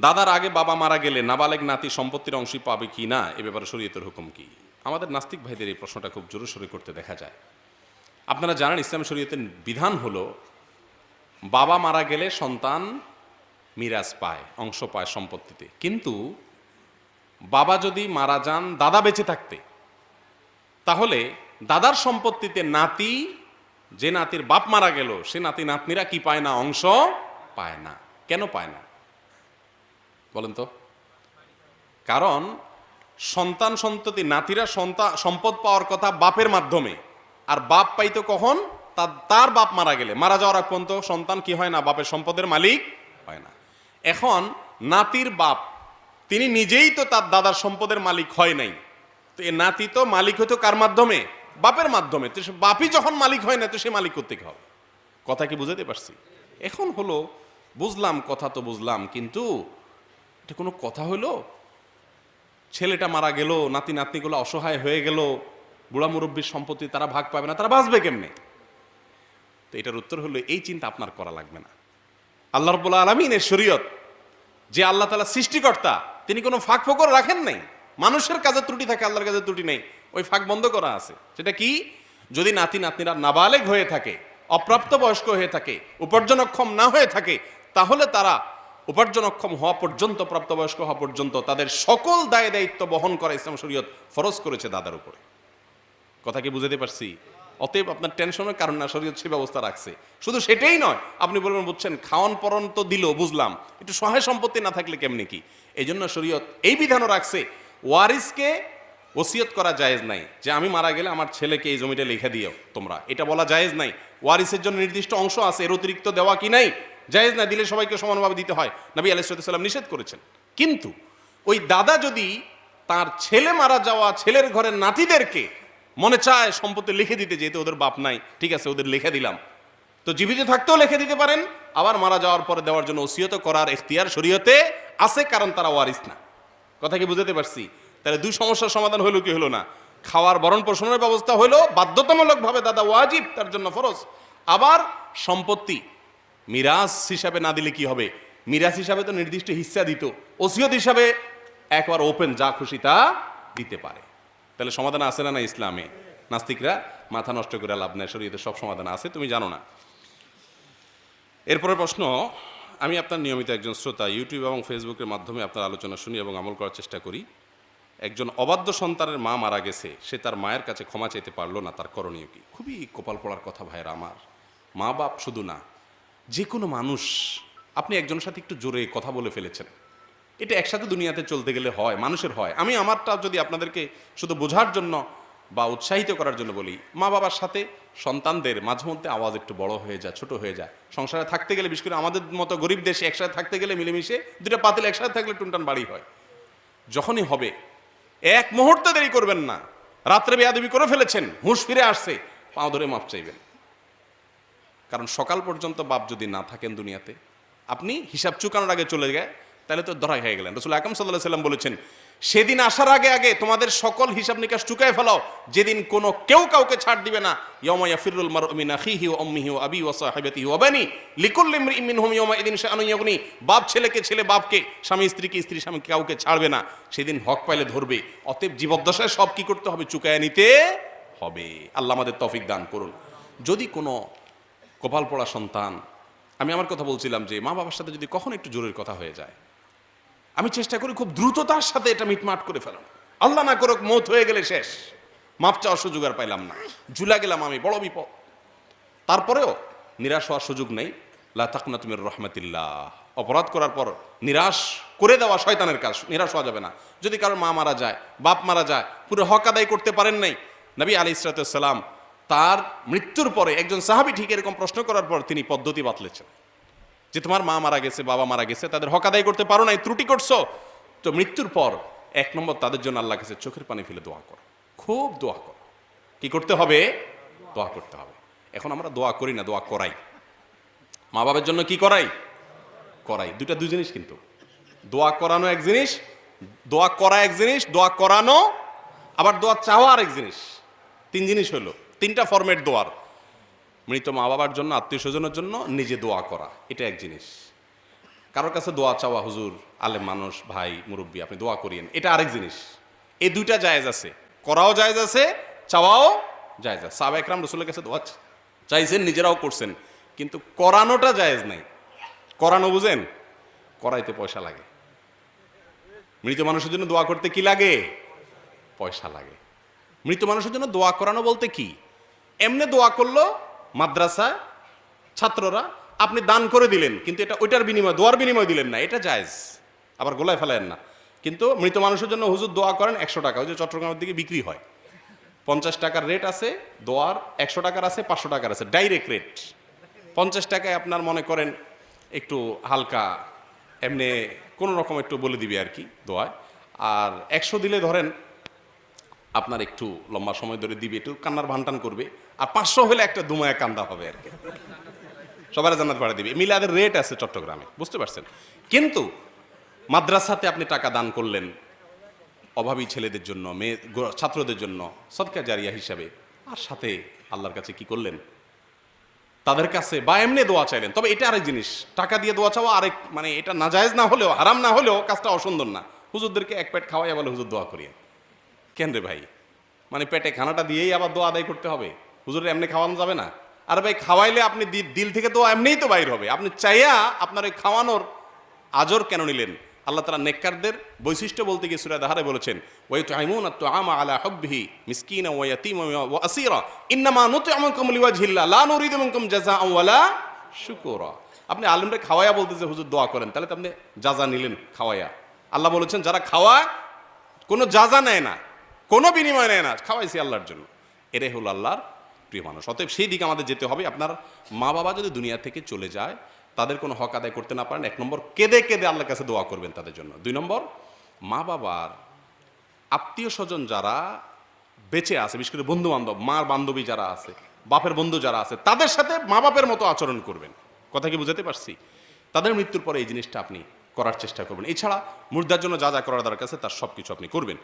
দাদার আগে বাবা মারা গেলে নাবালেগ নাতি সম্পত্তির অংশী পাবে কি না, এ ব্যাপারে শরীয়তের হুকুম কি? আমাদের নাস্তিক ভাইদের এই প্রশ্নটা খুব জোরসোরে করতে দেখা যায়। আপনারা জানেন ইসলাম শরীয়তের বিধান হলো, বাবা মারা গেলে সন্তান মিরাজ পায়, অংশ পায় সম্পত্তিতে। কিন্তু বাবা যদি মারা যান, দাদা বেঁচে থাকতে। তাহলে দাদার সম্পত্তিতে নাতি, যে নাতির বাপ মারা গেল, সে নাতি নাতনিরা কি পায় না? অংশ পায় না। কেন পায় না? বলেন তো। কারণ সন্তান সন্ততি, নাতিরা সন্তান সম্পদ পাওয়ার কথা বাপের মাধ্যমে। আর বাপ পাইতো কখন? তার বাপ মারা গেলে। মারা যাওয়ার পর্যন্ত সন্তান কি হয় না? বাপের সম্পদের মালিক হয় না। এখন নাতির বাপ, তিনি নিজেই তো তার দাদার সম্পদের মালিক হয় নাই। তো এ নাতি তো মালিক হতো কার মাধ্যমে? বাপের মাধ্যমে। তো সে বাপই যখন মালিক হয় না, তো সে মালিক করতে হবে? কথা কি বুঝাতে পারছি? এখন হলো, বুঝলাম, কথা তো বুঝলাম, কিন্তু এটা কোনো কথা হলো ছেলেটা মারা গেল, নাতি নাতনিগুলো অসহায় হয়ে গেল, বুড়া মুরব্বীর সম্পত্তি তারা ভাগ পাবে না, তারা বাঁচবে কেমনে? তো এটার উত্তর হলো, এই চিন্তা আপনার করা লাগবে না। আল্লাহ রব্বুল আলমিনের শরীয়ত, যে আল্লাহ তালা সৃষ্টিকর্তা, তিনি কোনো ফাঁক ফোকর রাখেন নাই। মানুষের কাজে ত্রুটি থাকে, আল্লাহর কাজে ত্রুটি নেই। ওই ফাঁক বন্ধ করা আছে। সেটা কি? যদি নাতি নাতনিরা নাবালেগ হয়ে থাকে অপ্রাপ্ত বয়স্ক হয়ে থাকে, উপার্জনক্ষম না হয়ে থাকে, তাহলে তারা উপার্জনক্ষম হওয়া পর্যন্ত, প্রাপ্তবয়স্ক হওয়া পর্যন্ত তাদের সকল দায় দায়িত্ব বহন করা ইসলাম শরীয়ত ফরজ করেছে দাদার উপরে। কথা কি বুঝাতে পারছি? অতএব আপনার টেনশনের কারণ না, শরীয়ত সে ব্যবস্থা রাখছে। শুধু সেটাই নয়, আপনি বলবেন, বুঝছেন, খাওয়ান পরন তো দিল, বুঝলাম। একটু সহায় সম্পত্তি না থাকলে কেমনি কি? এই জন্য শরীয়ত এই বিধানও রাখছে, ওয়ারিসকে ওসিয়ত করা জায়েজ নাই যে আমি মারা গেলে আমার ছেলেকে এই জমিটা লিখে দিও তোমরা। এটা বলা জায়েজ নাই। ওয়ারিসের জন্য নির্দিষ্ট অংশ আছে, এর অতিরিক্ত দেওয়া কি নাই? জায়েজ না, দিলে সবাইকে সমানভাবে দিতে হয়। নবী আলাইসাল্লাম নিষেধ করেছেন। কিন্তু ওই দাদা যদি তার ছেলে মারা যাওয়া ছেলের ঘরের নাতিদেরকে মনে চায় সম্পত্তি লিখে দিতে, যেহেতু ওদের বাপ নাই, ঠিক আছে, ওদের লিখে দিলাম। তো জীবিত থাকতেও লিখে দিতে পারেন, আবার মারা যাওয়ার পরে দেওয়ার জন্য ওসিয়ত করার এখতিয়ার শরীয়তে আছে, কারণ তারা ওয়ারিস না। কথা কি বুঝাতে পারছি? তাহলে দুই সমস্যার সমাধান হলো কি হলো না? খাওয়ার বরণ পোষণের ব্যবস্থা হলো বাধ্যতামূলকভাবে দাদা ওয়াজিব, তার জন্য ফরজ। আবার সম্পত্তি, মিরাজ হিসাবে না দিলে কি হবে? মিরাজ হিসাবে তো নির্দিষ্ট হিস্সা দিত, ওসিয়ত হিসাবে একবার ওপেন, যা খুশি তা দিতে পারে। তাহলে সমাধান আছে না না ইসলামে? নাস্তিকরা মাথা নষ্ট করে লাভ নেয় শরীয়তে সব সমাধান আছে, তুমি জানো না। এরপরের প্রশ্ন, আমি আপনার নিয়মিত একজন শ্রোতা, ইউটিউব এবং ফেসবুকের মাধ্যমে আপনার আলোচনা শুনি এবং আমল করার চেষ্টা করি। একজন অবাধ্য সন্তানের মা মারা গেছে, সে তার মায়ের কাছে ক্ষমা চাইতে পারল না, তার করণীয় কি? খুবই কপাল পড়ার কথা ভাইয়ের আমার। মা বাপ শুধু না, যে কোনো মানুষ, আপনি একজনের সাথে একটু জোরে কথা বলে ফেলেছেন। এটা একসাথে দুনিয়াতে চলতে গেলে হয়, মানুষের হয়। আমি আমারটা যদি আপনাদেরকে শুধু বোঝার জন্য বা উৎসাহিত করার জন্য বলি, মা বাবার সাথে সন্তানদের মাঝে মধ্যে আওয়াজ একটু বড় হয়ে যায়, ছোট হয়ে যায়। সংসারে থাকতে গেলে, বিশেষ করে আমাদের মতো গরিব দেশে একসাথে থাকতে গেলে মিলেমিশে দুটা পাতিল একসাথে থাকলে টুনটান বাড়ি হয়। যখনই হবে এক মুহূর্তে দেরি করবেন না। রাত্রে বেয়াদবি করে ফেলেছেন, হুঁশ ফিরে আসছে পাও ধরে মাপ চাইবেন। কারণ সকাল পর্যন্ত বাপ যদি না থাকেন দুনিয়াতে, আপনি হিসাব চুকানোর আগে চলে যায়, তাহলে তো ধরা হয়ে গেলেন। রসুল আকাম সাল্লাহ সাল্লাম বলেছেন সেদিন আসার আগে আগে তোমাদের সকল হিসাব নিকাশ চুকায় ফেলাও। যেদিন কোনো কেউ কাউকে ছাড় দিবে না। ইয়মায়া ফিরুল মার মিন আখিহি ও অম্মিহি ও আবি ওয়া সাহিবাতিহি ওয়া বানি। লিকুল্লি ইমরিইন মিনহুম ইয়াওমা ইদিন শাআনুন ইয়াগনি। বাপ ছেলেকে ছেলে বাপকে, স্বামী স্ত্রীকে স্ত্রী স্বামীকে কাউকে ছাড়বে না। সেদিন হক পাইলে ধরবে। অতএব জীবদ্দশায় সব কি করতে হবে? চুকায় নিতে হবে। আল্লাহ আমাদের তৌফিক দান করুন। যদি কোনো কপাল পড়া সন্তান, আমি আমার কথা বলছিলাম যে মা বাবার সাথে যদি কখন একটু জোরের কথা হয়ে যায় আমি চেষ্টা করি খুব দ্রুততার সাথে এটা মিটমাট করে ফেলাম আল্লাহ না করুক, মত হয়ে গেলে শেষ। মাপ চাওয়ার সুযোগ আর পাইলাম না। ঝুলা গেলাম আমি, বড় বিপদ। তারপরেও নিরাশ হওয়ার সুযোগ নেই। লা তাকনা তুমির রহমতিল্লাহ। অপরাধ করার পর নিরাশ করে দেওয়া শয়তানের কাজ, নিরাশ হওয়া যাবে না। যদি কারোর মা মারা যায়, বাপ মারা যায়, পুরো হক আদায় করতে পারেন নাই, নবী আলি ইসরাতাম তার মৃত্যুর পরে একজন সাহাবি ঠিক এরকম প্রশ্ন করার পর তিনি পদ্ধতি বাতলেছেন। যে তোমার মা মারা গেছে, বাবা মারা গেছে, তাদের হক আদায় করতে পারো নাই, ত্রুটি করছ। তো মৃত্যুর পর এক নম্বর তাদের জন্য আল্লাহ কাছে চোখের পানি ফেলে দোয়া করো। খুব দোয়া করো। কি করতে হবে? দোয়া করতে হবে। এখন আমরা দোয়া করি না, দোয়া করাই। মা বাবার জন্য কি করাই? করাই। দুটা দুই জিনিস কিন্তু। দোয়া করানো এক জিনিস, দোয়া করা এক জিনিস, দোয়া করানো, আবার দোয়া চাওয়া আর এক জিনিস। তিন জিনিস হলো, তিনটা ফরম্যাট দোয়ার। মৃত মা বাবার জন্য আত্মীয় স্বজনের জন্য নিজে দোয়া করা। এটা এক জিনিস। কারোর কাছে দোয়া চাওয়া, হুজুর, আলেম মানুষ, ভাই, মুরব্বী, আপনি দোয়া করিয়েন। এটা আরেক জিনিস। এই দুইটা জায়েজ আছে। করাও জায়েজ আছে, চাওয়াও জায়েজ আছে। সাহাবা একরাম রসুলের কাছে দোয়া চাইছেন, নিজেরাও করছেন। কিন্তু করানোটা জায়েজ নাই। করানো বুঝেন? করাইতে পয়সা লাগে। মৃত মানুষের জন্য দোয়া করতে কি লাগে? পয়সা লাগে। মৃত মানুষের জন্য দোয়া করানো বলতে কি? এমনি দোয়া করল মাদ্রাসা, ছাত্ররা আপনি দান করে দিলেন, কিন্তু এটা ওইটার বিনিময়, দোয়ার বিনিময় দিলেন না, এটা জায়েজ। আবার গোলায় ফেলেন না। কিন্তু মৃত মানুষের জন্য হুজুর দোয়া করেন একশো টাকা, ওই যে চট্টগ্রামের দিকে বিক্রি হয়। পঞ্চাশ টাকার রেট আছে, দোয়ার একশো টাকার আছে, পাঁচশো টাকার আছে ডাইরেক্ট রেট পঞ্চাশ টাকায় আপনার মনে করেন একটু হালকা, এমনি কোনো রকম একটু বলে দিবে আর কি দোয়ায়। আর একশো দিলে ধরেন, আপনার একটু লম্বা সময় ধরে দিবে, একটু কান্নার ভানটান করবে। আর পাঁচশো হলে একটা দুমায়া কান্দা হবে আর কি। সবার জান্নাত বাড়া দিবে। মিলাদের রেট আছে চট্টগ্রামে, বুঝতে পারছেন? কিন্তু মাদ্রাসাতে আপনি টাকা দান করলেন অভাবী ছেলেদের জন্য, মেয়ে ছাত্রদের জন্য, সদকা জারিয়া হিসাবে। আর সাথে আল্লাহর কাছে কি করলেন? তাদের কাছে বা এমনি দোয়া চাইলেন। তবে এটা আরেক জিনিস, টাকা দিয়ে দোয়া চাওয়া আরেক মানে এটা নাজায়েজ না হলেও, হারাম না হলেও কাজটা অসুন্দর না। হুজুরদেরকে এক পেট খাওয়াই বলে হুজুর দোয়া করিয়ে। কেন রে ভাই? মানে পেটে খানাটা দিয়েই আবার দোয়া আদায় করতে হবে। হুজুরের এমনি খাওয়ানো যাবে না। আর ভাই, খাওয়াইলে আপনি দিল থেকে তো এমনিই তো বাইর হবে। আপনি চাইয়া আপনার ওই খাওয়ানোর আজর কেন নিলেন? আল্লাহ তালা নেককারদের বৈশিষ্ট্য বলতে গিয়ে সুরা দাহারে বলেছেন ওই তো আইমুন তো আমা আলা হব্বিহি মিসকিনা ওয়া ইয়াতীমা ওয়া আসীরা। ইন্নামা নুতইমুকুম লিওয়াজহিল্লাহ, লা নুরিদু মিনকুম জাযাআন ওয়ালা শুকুরা। আপনি আলেমরে খাওয়ায়া বলতেছে হুজুর দোয়া করেন, তাহলে তো আপনি জাযা নিলেন খাওয়ায়া আল্লাহ বলেছেন, যারা খাওয়ায়, কোনো যাজা নেয় না, কোনো বিনিময় নেয় না, খাওয়াইছি আল্লাহর জন্য। এটাই হলো আল্লাহর প্রিয় মানুষ। অতএব সেই দিকে আমাদের যেতে হবে। আপনার মা বাবা যদি দুনিয়া থেকে চলে যায়, তাদের কোনো হক আদায় করতে না পারেন। এক নম্বর, কেঁদে কেঁদে আল্লাহর কাছে দোয়া করবেন তাদের জন্য। দুই নম্বর, মা বাবার আত্মীয় স্বজন যারা বেঁচে আছে, বিশেষ করে বন্ধু বান্ধব মার বান্ধবী যারা আছে, বাপের বন্ধু যারা আছে, তাদের সাথে মা বাপের মতো আচরণ করবেন। কথা কি বুঝাতে পারছি? তাদের মৃত্যুর পরে এই জিনিসটা আপনি করার চেষ্টা করবেন। এছাড়া মুর্দার জন্য যা যা করার দরকার আছে, তার সব কিছু আপনি করবেন।